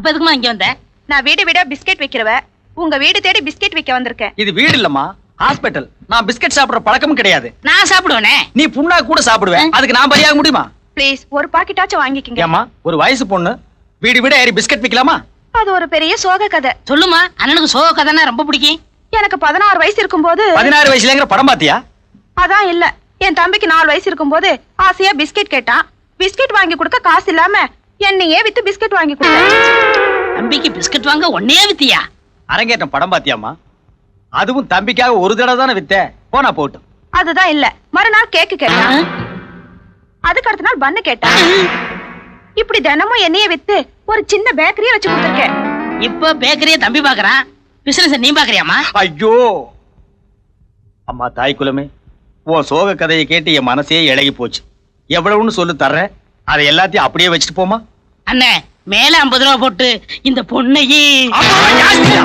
அப்ப எதுக்குமா இங்க வந்த? நான் வீடு வீடா பிஸ்கெட் வைக்கிறவ உங்க வீடு தேடி பிஸ்கெட் வைக்க வந்திருக்கேன். இது வீடு இல்லம்மா ஹாஸ்பிட்டல் நான் பிஸ்கட் சாப்பிடுற பழக்கமும் கிடையாது. நான் சாப்பிடுவேனே? நீ புண்ணா கூட சாப்பிடுவேன். அதுக்கு நான் பலியாக முடியுமா? ப்ளீஸ் ஒரு பாக்கெட்டாச்சும் வாங்கிக்கங்க. ஏம்மா ஒரு வயசு பொண்ணு வீடு வீட ஏறி பிஸ்கட் விக்கலாமா? அது ஒரு பெரிய சோக கதை. சொல்லுமா அண்ணனுக்கு சோக கதைன்னா ரொம்ப பிடிக்கும். எனக்கு பதினாறு வயசு இருக்கும்போது பதினாறு வயசுலங்கிற படம் பாத்தியா? அதான் இல்ல என் தம்பிக்கு நாலு வயசு இருக்கும்போது ஆசையா பிஸ்கெட் கேட்டான். பிஸ்கெட் வாங்கி கொடுக்க காசு இல்லாம என்னையே வித்து பிஸ்கெட் வாங்கி கொடுத்தேன் தம்பிக்கு பிஸ்கட் வாங்க ஒன்னே வித்தியா? அரங்கேற்றம் படம் பாத்தியாம்மா அதுவும் தம்பிக்காக ஒரு தடவை தானே வித்த போனா போட்டும். அதுதான் இல்ல. மறுநாள் கேக்கு கேட்டான் அதுக்கு அடுத்த நாள் பண்ணு கேட்டான் இப்படி தினமும் என்னையே வித்து ஒரு சின்ன பேக்கரியே வச்சு கொடுத்துருக்கேன். இப்ப பேக்கரியே தம்பி பாக்குறான் பிசினஸ் நீ பாக்குறியாமா ஐயோ! அம்மா தாய் குலமே உன் சோக கதையை கேட்டு என் மனசே இழகி போச்சு எவ்வளவுன்னு சொல்லு தர்றேன். அதை எல்லாத்தையும் அப்படியே வச்சுட்டு போமா அண்ணே மேல ஐம்பது ரூபா போட்டு இந்த பொண்ணையே